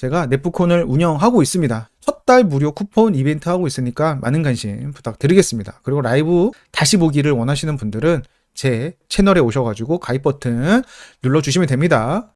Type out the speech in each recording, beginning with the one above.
제가 네프콘을 운영하고 있습니다. 첫 달 무료 쿠폰 이벤트 하고 있으니까 많은 관심 부탁드리겠습니다. 그리고 라이브 다시 보기를 원하시는 분들은 제 채널에 오셔가지고 가입 버튼 눌러주시면 됩니다.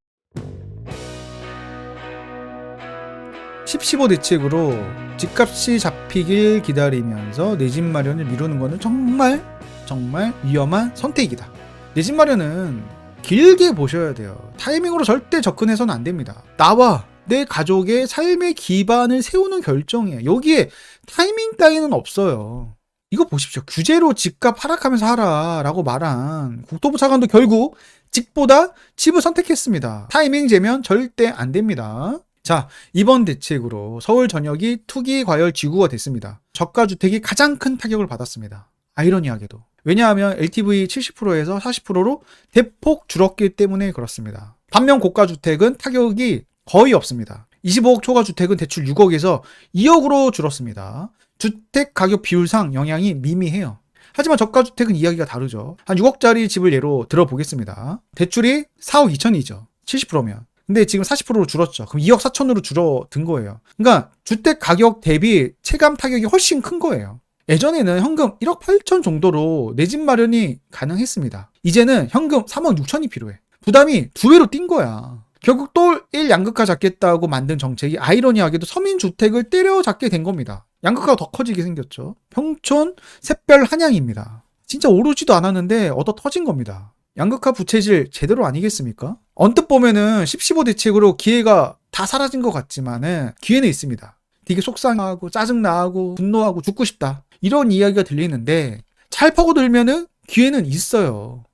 10-15 대책으로 집값이 잡히길 기다리면서 내 집 마련을 미루는 거는 정말 정말 위험한 선택이다. 내 집 마련은 길게 보셔야 돼요. 타이밍으로 절대 접근해서는 안 됩니다. 나와 내 가족의 삶의 기반을 세우는 결정이에요. 여기에 타이밍 따위는 없어요. 이거 보십시오. 규제로 집값 하락하면서 하라라고 말한 국토부 차관도 결국 집보다 집을 선택했습니다. 타이밍 재면 절대 안 됩니다. 자, 이번 대책으로 서울 전역이 투기 과열 지구가 됐습니다. 저가 주택이 가장 큰 타격을 받았습니다. 아이러니하게도. 왜냐하면 LTV 70%에서 40%로 대폭 줄었기 때문에 그렇습니다. 반면 고가 주택은 타격이 거의 없습니다. 25억 초과 주택은 대출 6억에서 2억으로 줄었습니다. 주택 가격 비율상 영향이 미미해요. 하지만 저가 주택은 이야기가 다르죠. 한 6억짜리 집을 예로 들어보겠습니다. 대출이 4억 2천이죠. 70%면. 근데 지금 40%로 줄었죠. 그럼 2억 4천으로 줄어든 거예요. 그러니까 주택 가격 대비 체감 타격이 훨씬 큰 거예요. 예전에는 현금 1억 8천 정도로 내 집 마련이 가능했습니다. 이제는 현금 3억 6천이 필요해. 부담이 두 배로 뛴 거야. 결국 또 1 양극화 잡겠다고 만든 정책이 아이러니하게도 서민 주택을 때려잡게 된 겁니다. 양극화가 더 커지게 생겼죠. 평촌 샛별 한양입니다. 진짜 오르지도 않았는데 얻어 터진 겁니다. 양극화 부채질 제대로 아니겠습니까? 언뜻 보면은 10, 15 대책으로 기회가 다 사라진 것 같지만은 기회는 있습니다. 되게 속상하고 짜증나고 분노하고 죽고 싶다. 이런 이야기가 들리는데 잘 파고들면은 기회는 있어요.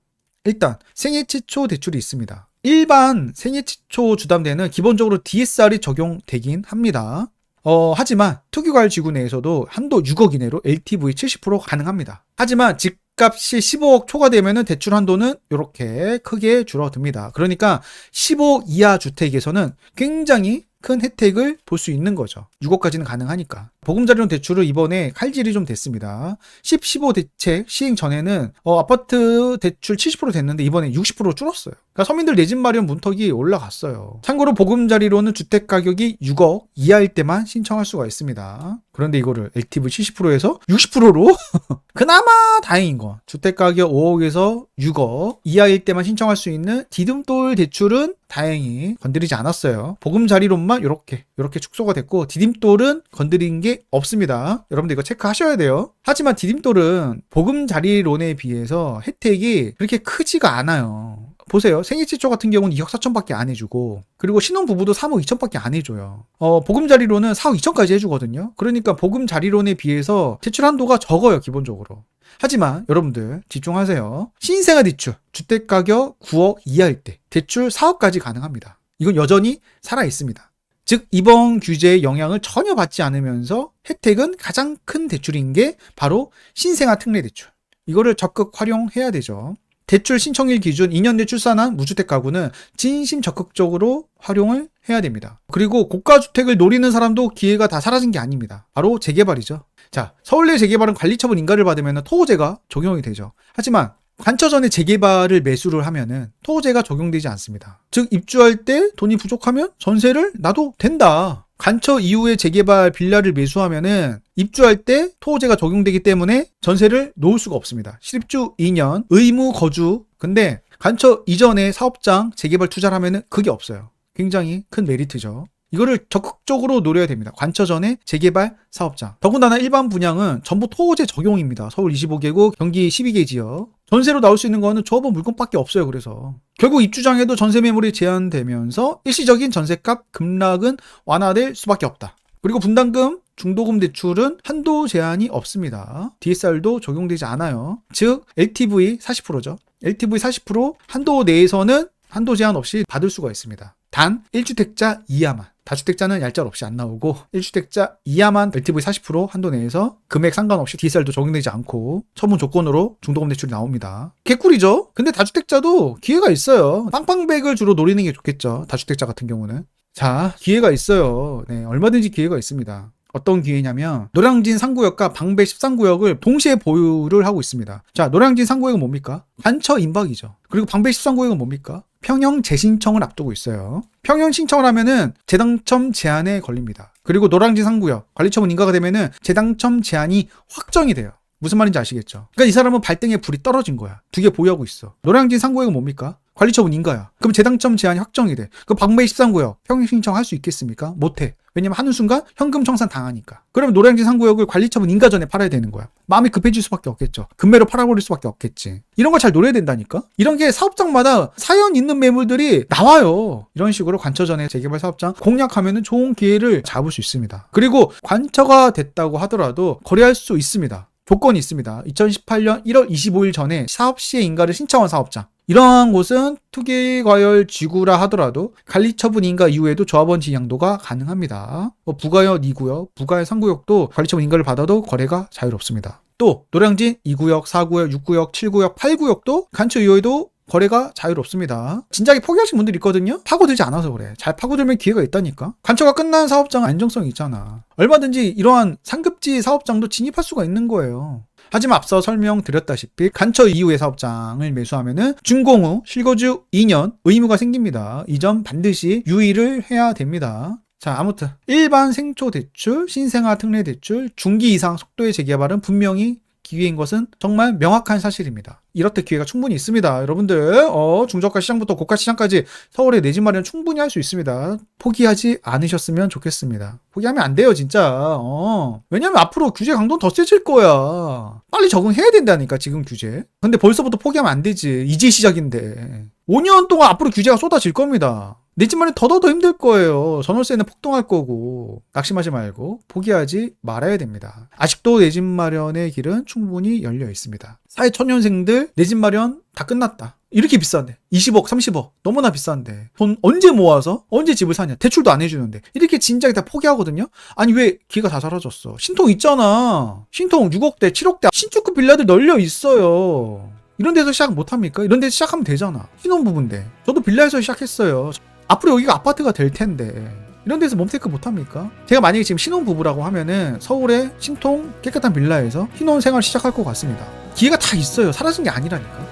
일단 생애 최초 대출이 있습니다. 일반 생애 최초 주담대는 기본적으로 DSR이 적용되긴 합니다. 어, 하지만 투기과열 지구 내에서도 한도 6억 이내로 LTV 70% 가능합니다. 하지만 집값이 15억 초과되면 대출 한도는 이렇게 크게 줄어듭니다. 그러니까 15억 이하 주택에서는 굉장히 큰 혜택을 볼 수 있는 거죠. 6억까지는 가능하니까. 보금자리론 대출을 이번에 칼질이 좀 됐습니다. 10, 15 대책 시행 전에는 어, 아파트 대출 70% 됐는데 이번에 60% 줄었어요. 그러니까 서민들 내 집 마련 문턱이 올라갔어요. 참고로 보금자리로는 주택 가격이 6억 이하일 때만 신청할 수가 있습니다. 그런데 이거를 LTV 70%에서 60%로 그나마 다행인 건 주택 가격 5억에서 6억 이하일 때만 신청할 수 있는 디딤돌 대출은 다행히 건드리지 않았어요. 보금자리론만 이렇게 이렇게 축소가 됐고 디딤돌은 건드린 게 없습니다. 여러분들 이거 체크하셔야 돼요. 하지만 디딤돌은 보금자리론에 비해서 혜택이 그렇게 크지가 않아요. 보세요. 생애 최초 같은 경우는 2억 4천밖에 안 해주고 그리고 신혼부부도 3억 2천밖에 안 해줘요. 어, 보금자리론은 4억 2천까지 해주거든요. 그러니까 보금자리론에 비해서 대출 한도가 적어요. 기본적으로. 하지만 여러분들 집중하세요. 신생아 대출 주택 가격 9억 이하일 때 대출 4억까지 가능합니다. 이건 여전히 살아 있습니다. 즉 이번 규제의 영향을 전혀 받지 않으면서 혜택은 가장 큰 대출인 게 바로 신생아 특례 대출. 이거를 적극 활용해야 되죠. 대출 신청일 기준 2년 내 출산한 무주택 가구는 진심 적극적으로 활용을 해야 됩니다. 그리고 고가 주택을 노리는 사람도 기회가 다 사라진 게 아닙니다. 바로 재개발이죠. 자, 서울내 재개발은 관리처분 인가를 받으면 토호제가 적용이 되죠. 하지만 관처 전에 재개발을 매수를 하면은 토호제가 적용되지 않습니다. 즉 입주할 때 돈이 부족하면 전세를 놔도 된다. 간처 이후에 재개발 빌라를 매수하면은 입주할 때 토호제가 적용되기 때문에 전세를 놓을 수가 없습니다. 실입주 2년, 의무 거주. 근데 간처 이전에 사업장 재개발 투자를 하면은 그게 없어요. 굉장히 큰 메리트죠. 이거를 적극적으로 노려야 됩니다. 관처 전에 재개발 사업장. 더군다나 일반 분양은 전부 토호제 적용입니다. 서울 25개국, 경기 12개 지역. 전세로 나올 수 있는 거는 조합원 물건밖에 없어요. 그래서 결국 입주장에도 전세 매물이 제한되면서 일시적인 전세값 급락은 완화될 수밖에 없다. 그리고 분담금, 중도금 대출은 한도 제한이 없습니다. DSR도 적용되지 않아요. 즉 LTV 40%죠. LTV 40% 한도 내에서는 한도 제한 없이 받을 수가 있습니다. 단 1주택자 이하만 다주택자는 얄짤 없이 안 나오고 1주택자 이하만 LTV 40% 한도 내에서 금액 상관없이 DSR도 적용되지 않고 처분 조건으로 중도금 대출이 나옵니다. 개꿀이죠? 근데 다주택자도 기회가 있어요. 빵빵백을 주로 노리는 게 좋겠죠. 다주택자 같은 경우는. 자, 기회가 있어요. 네, 얼마든지 기회가 있습니다. 어떤 기회냐면 노량진 3구역과 방배 13구역을 동시에 보유를 하고 있습니다. 자, 노량진 3구역은 뭡니까? 관처 임박이죠. 그리고 방배 13구역은 뭡니까? 평형 재신청을 앞두고 있어요. 평형 신청을 하면은 재당첨 제한에 걸립니다. 그리고 노량진 3구역 관리처분 인가가 되면은 재당첨 제한이 확정이 돼요. 무슨 말인지 아시겠죠? 그러니까 이 사람은 발등에 불이 떨어진 거야. 두 개 보유하고 있어. 노량진 3구역은 뭡니까? 관리처분 인가야. 그럼 재당첨 제한이 확정이 돼. 그 방배 13구역 평형 신청할 수 있겠습니까? 못해. 왜냐면 하는 순간 현금 청산 당하니까. 그러면 노량진 3구역을 관리처분 인가 전에 팔아야 되는 거야. 마음이 급해질 수밖에 없겠죠. 금매로 팔아버릴 수밖에 없겠지. 이런 걸 잘 노려야 된다니까? 이런 게 사업장마다 사연 있는 매물들이 나와요. 이런 식으로 관처 전에 재개발 사업장 공략하면 좋은 기회를 잡을 수 있습니다. 그리고 관처가 됐다고 하더라도 거래할 수 있습니다. 조건이 있습니다. 2018년 1월 25일 전에 사업 시에 인가를 신청한 사업장. 이러한 곳은 투기과열 지구라 하더라도 관리처분 인가 이후에도 조합원 진양도가 가능합니다. 뭐 부가역 2구역, 부가역 3구역도 관리처분 인가를 받아도 거래가 자유롭습니다. 또 노량진 2구역, 4구역, 6구역, 7구역, 8구역도 간처 이후에도 거래가 자유롭습니다. 진작에 포기하신 분들 있거든요? 파고들지 않아서 그래. 잘 파고들면 기회가 있다니까. 간처가 끝난 사업장은 안정성이 있잖아. 얼마든지 이러한 상급지 사업장도 진입할 수가 있는 거예요. 하지만 앞서 설명드렸다시피 간처 이후의 사업장을 매수하면은 준공 후 실거주 2년 의무가 생깁니다. 이 점 반드시 유의를 해야 됩니다. 자, 아무튼 일반 생초 대출, 신생아 특례 대출, 중기 이상 속도의 재개발은 분명히 기회인 것은 정말 명확한 사실입니다. 이렇듯 기회가 충분히 있습니다. 여러분들, 어, 중저가 시장부터 고가 시장까지 서울의 내 집 마련 충분히 할 수 있습니다. 포기하지 않으셨으면 좋겠습니다. 포기하면 안 돼요, 진짜. 어. 왜냐면 앞으로 규제 강도는 더 세질 거야. 빨리 적응해야 된다니까, 지금 규제. 근데 벌써부터 포기하면 안 되지. 이제 시작인데. 5년 동안 앞으로 규제가 쏟아질 겁니다. 내집 마련 더더더 힘들 거예요. 전월세는 폭등할 거고. 낙심하지 말고 포기하지 말아야 됩니다. 아직도 내 집 마련의 길은 충분히 열려 있습니다. 사회 초년생들 내 집 마련 다 끝났다. 이렇게 비싼데 20억 30억 너무나 비싼데 돈 언제 모아서 언제 집을 사냐 대출도 안 해주는데 이렇게 진작에 다 포기하거든요 아니 왜 기가 다 사라졌어 신통 있잖아 신통 6억대 7억대 신축급 빌라들 널려 있어요 이런 데서 시작 못합니까? 이런 데서 시작하면 되잖아 신혼부부인데 저도 빌라에서 시작했어요 앞으로 여기가 아파트가 될 텐데. 이런 데서 몸테크 못합니까? 제가 만약에 지금 신혼부부라고 하면은 서울의 신통 깨끗한 빌라에서 신혼생활 시작할 것 같습니다. 기회가 다 있어요. 사라진 게 아니라니까